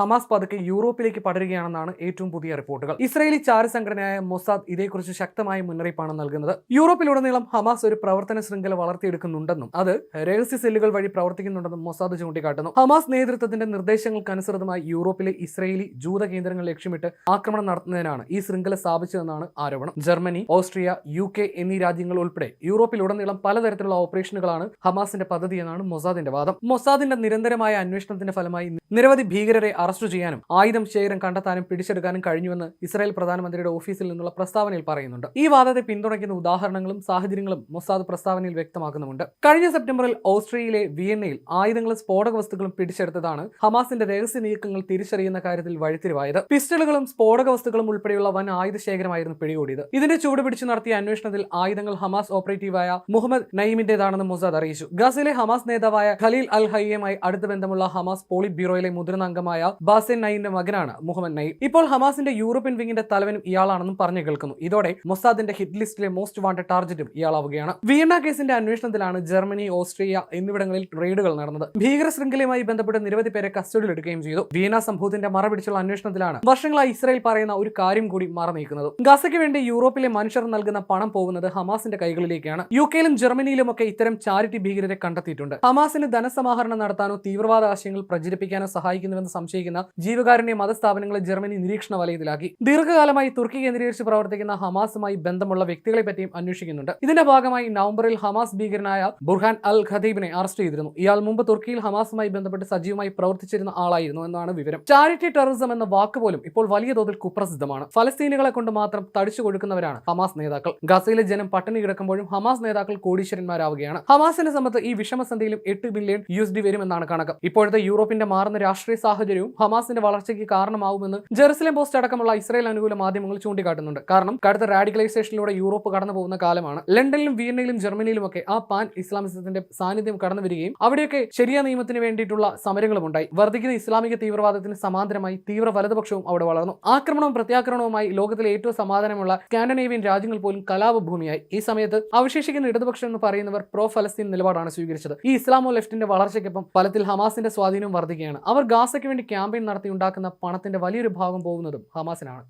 Hamas പതുക്കെ യൂറോപ്പിലേക്ക് പടരുകയാണെന്നാണ് ഏറ്റവും പുതിയ റിപ്പോർട്ടുകൾ. ഇസ്രയേലി ചാര സംഘടനയായ മൊസാദ് ഇതേക്കുറിച്ച് ശക്തമായ മുന്നറിയിപ്പാണ് നൽകുന്നത്. യൂറോപ്പിലുടനീളം ഹമാസ് ഒരു പ്രവർത്തന ശൃംഖല വളർത്തിയെടുക്കുന്നുണ്ടെന്നും അത് രഹസ്യ സെല്ലുകൾ വഴി പ്രവർത്തിക്കുന്നുണ്ടെന്നും മൊസാദ് ചൂണ്ടിക്കാട്ടുന്നു. ഹമാസ് നേതൃത്വത്തിന്റെ നിർദ്ദേശങ്ങൾക്കനുസൃതമായി യൂറോപ്പിലെ ഇസ്രയേലി ജൂത കേന്ദ്രങ്ങൾ ലക്ഷ്യമിട്ട് ആക്രമണം നടത്തുന്നതിനാണ് ഈ ശൃംഖല സ്ഥാപിച്ചതെന്നാണ് ആരോപണം. ജർമ്മനി ഓസ്ട്രിയ യു കെ എന്നീ രാജ്യങ്ങൾ ഉൾപ്പെടെ യൂറോപ്പിലുടനീളം പലതരത്തിലുള്ള ഓപ്പറേഷനുകളാണ് ഹമാസിന്റെ പദ്ധതി എന്നാണ് മൊസാദിന്റെ വാദം. മൊസാദിന്റെ നിരന്തരമായ അന്വേഷണത്തിന്റെ ഫലമായി നിരവധി ഭീകരരെ അറസ്റ്റ് ചെയ്യാനും ആയുധം ശേഖരം കണ്ടെത്താനും പിടിച്ചെടുക്കാനും കഴിഞ്ഞുവെന്ന് ഇസ്രായേൽ പ്രധാനമന്ത്രിയുടെ ഓഫീസിൽ നിന്നുള്ള പ്രസ്താവനയിൽ പറയുന്നുണ്ട്. ഈ വാദത്തെ പിന്തുണയ്ക്കുന്ന ഉദാഹരണങ്ങളും സാഹചര്യങ്ങളും മൊസാദ് പ്രസ്താവനയിൽ വ്യക്തമാക്കുന്നുമുണ്ട്. കഴിഞ്ഞ സെപ്റ്റംബറിൽ ഓസ്ട്രേലിയയിലെ വിയന്നയിൽ ആയുധങ്ങളും സ്ഫോടക വസ്തുക്കളും പിടിച്ചെടുത്തതാണ് ഹമാസിന്റെ രഹസ്യ നീക്കങ്ങൾ തിരിച്ചറിയുന്ന കാര്യത്തിൽ വഴിത്തിരിവായത്. പിസ്റ്റളുകളും സ്ഫോടക വസ്തുക്കളും ഉൾപ്പെടെയുള്ള വൻ ആയുധ ശേഖരമായിരുന്നു പിടികൂടിയത്. ഇതിന്റെ ചൂട് പിടിച്ചു നടത്തിയ അന്വേഷണത്തിൽ ആയുധങ്ങൾ ഹമാസ് ഓപ്പറേറ്റീവായ മുഹമ്മദ് നയീമിന്റേതാണെന്ന് മൊസാദ് അറിയിച്ചു. ഗസയിലെ ഹമാസ് നേതാവായ ഖലീൽ അൽ ഹയ്യയുമായി അടുത്ത ബന്ധമുള്ള ഹമാസ് പോളിറ്റ് ബ്യൂറോയിലെ മുതിർന്ന അംഗമായ ബാസിൻ നയിന്റെ മകനാണ് മുഹമ്മദ് നയി. ഇപ്പോൾ ഹമാസിന്റെ യൂറോപ്യൻ വിങ്ങിന്റെ തലവനും ഇയാളാണെന്നും പറഞ്ഞു കേൾക്കുന്നു. ഇതോടെ മൊസാദിന്റെ ഹിറ്റ് ലിസ്റ്റിലെ മോസ്റ്റ് വാണ്ടഡ് ടാർഗറ്റും ഇയാളാവുകയാണ്. വിയന്ന കേസിന്റെ അന്വേഷണത്തിലാണ് ജർമ്മനി ഓസ്ട്രിയ എന്നിവിടങ്ങളിൽ റെയ്ഡുകൾ നടന്നത്. ഭീകര ശൃംഖലയുമായി ബന്ധപ്പെട്ട് നിരവധി പേരെ കസ്റ്റഡിയിൽ എടുക്കുകയും ചെയ്തു. വിയന്ന സംഭവത്തിന്റെ മറപിടിച്ചുള്ള അന്വേഷണത്തിലാണ് വർഷങ്ങളായി ഇസ്രായേൽ പറയുന്ന ഒരു കാര്യം കൂടി മറനീക്കുന്നത് ഗസയ്ക്ക് വേണ്ടി യൂറോപ്പിലെ മനുഷ്യർ നൽകുന്ന പണം പോകുന്നത് ഹമാസിന്റെ കൈകളിലേക്കാണ്. യു കെയിലും ജർമ്മനിയിലുമൊക്കെ ഇത്തരം ചാരിറ്റി ഭീകരരെ കണ്ടെത്തിയിട്ടുണ്ട്. ഹമാസിന് ധനസമാഹരണം നടത്താനോ തീവ്രവാദ ആശയങ്ങൾ പ്രചരിപ്പിക്കാനോ സഹായിക്കുന്നുവെന്ന് സംശയിക്കുന്ന ജീവകാരുണ്യ മതസ്ഥാപനങ്ങളെ ജർമ്മനി നിരീക്ഷണ വലയത്തിലാക്കി. ദീർഘകാലമായി തുർക്കി കേന്ദ്രീകരിച്ച് പ്രവർത്തിക്കുന്ന ഹമാസുമായി ബന്ധമുള്ള വ്യക്തികളെ പറ്റിയും അന്വേഷിക്കുന്നുണ്ട്. ഇതിന്റെ ഭാഗമായി നവംബറിൽ ഹമാസ് ഭീകരനായ ബുർഹാൻ അൽ ഖദീബിനെ അറസ്റ്റ് ചെയ്തിരുന്നു. ഇയാൾ മുമ്പ് തുർക്കിയിൽ ഹമാസുമായി ബന്ധപ്പെട്ട് സജീവമായി പ്രവർത്തിച്ചിരുന്ന ആളായിരുന്നു എന്നാണ് വിവരം. ചാരിറ്റി ടെററിസം എന്ന വാക്ക് പോലും ഇപ്പോൾ വലിയ തോതിൽ കുപ്രസിദ്ധമാണ്. ഫലസ്തീനുകളെ കൊണ്ട് മാത്രം തടിച്ചു കൊടുക്കുന്നവരാണ് ഹമാസ് നേതാക്കൾ. ഗസയിലെ ജനം പട്ടിണി കിടക്കുമ്പോഴും ഹമാസ് നേതാക്കൾ കോടീശ്വരന്മാരാവുകയാണ്. ഹമാസിന്റെ സമ്പത്ത് ഈ വിഷമസന്ധിയിലും എട്ട് ബില്യൺ യു എസ് ഡി വരുമെന്നാണ് കണക്ക്. ഇപ്പോഴത്തെ യൂറോപ്പിന്റെ മാറുന്ന രാഷ്ട്രീയ സാഹചര്യവും ഹമാസിന്റെ വളർച്ചയ്ക്ക് കാരണമാവുമെന്ന് ജെറുസലേം പോസ്റ്റ് അടക്കമുള്ള ഇസ്രായേൽ അനുകൂല മാധ്യമങ്ങൾ ചൂണ്ടിക്കാട്ടുന്നുണ്ട്. കാരണം കടുത്ത റാഡിക്കലൈസേഷനിലൂടെ യൂറോപ്പ് കടന്നു പോകുന്ന കാലമാണ്. ലണ്ടനിലും വിയന്നയിലും ജർമ്മനിയിലുമൊക്കെ ആ പാൻ ഇസ്ലാമിസത്തിന്റെ സാന്നിധ്യം കടന്നു വരികയും അവിടെയൊക്കെ ശരിയ നിയമത്തിന് വേണ്ടിയിട്ടുള്ള സമരങ്ങളും ഉണ്ടായി. വർദ്ധിക്കുന്ന ഇസ്ലാമിക തീവ്രവാദത്തിന് സമാന്തരമായി തീവ്ര വലതുപക്ഷവും അവിടെ വളർന്നു. ആക്രമണവും പ്രത്യാക്രമണവുമായി ലോകത്തിലെ ഏറ്റവും സമാധാനമുള്ള സ്കാൻഡനേവിയൻ രാജ്യങ്ങൾ പോലും കലാപഭൂമിയായി. ഈ സമയത്ത് അവശേഷിക്കുന്ന ഇടതുപക്ഷം എന്ന് പറയുന്നവർ പ്രോ ഫലസ്തീൻ നിലപാടാണ് സ്വീകരിച്ചത്. ഈ ഇസ്ലാമോ ലെഫ്റ്റിന്റെ വളർച്ചയ്ക്കൊപ്പം ഫലത്തിൽ ഹമാസിന്റെ സ്വാധീനം വർദ്ധിക്കുകയാണ്. അവർ ഗാസയ്ക്ക് വേണ്ടി ക്യാമ്പയിൻ നടത്തി ഉണ്ടാക്കുന്ന പണത്തിന്റെ വലിയൊരു ഭാഗം പോകുന്നതും ഹമാസിനാണ്.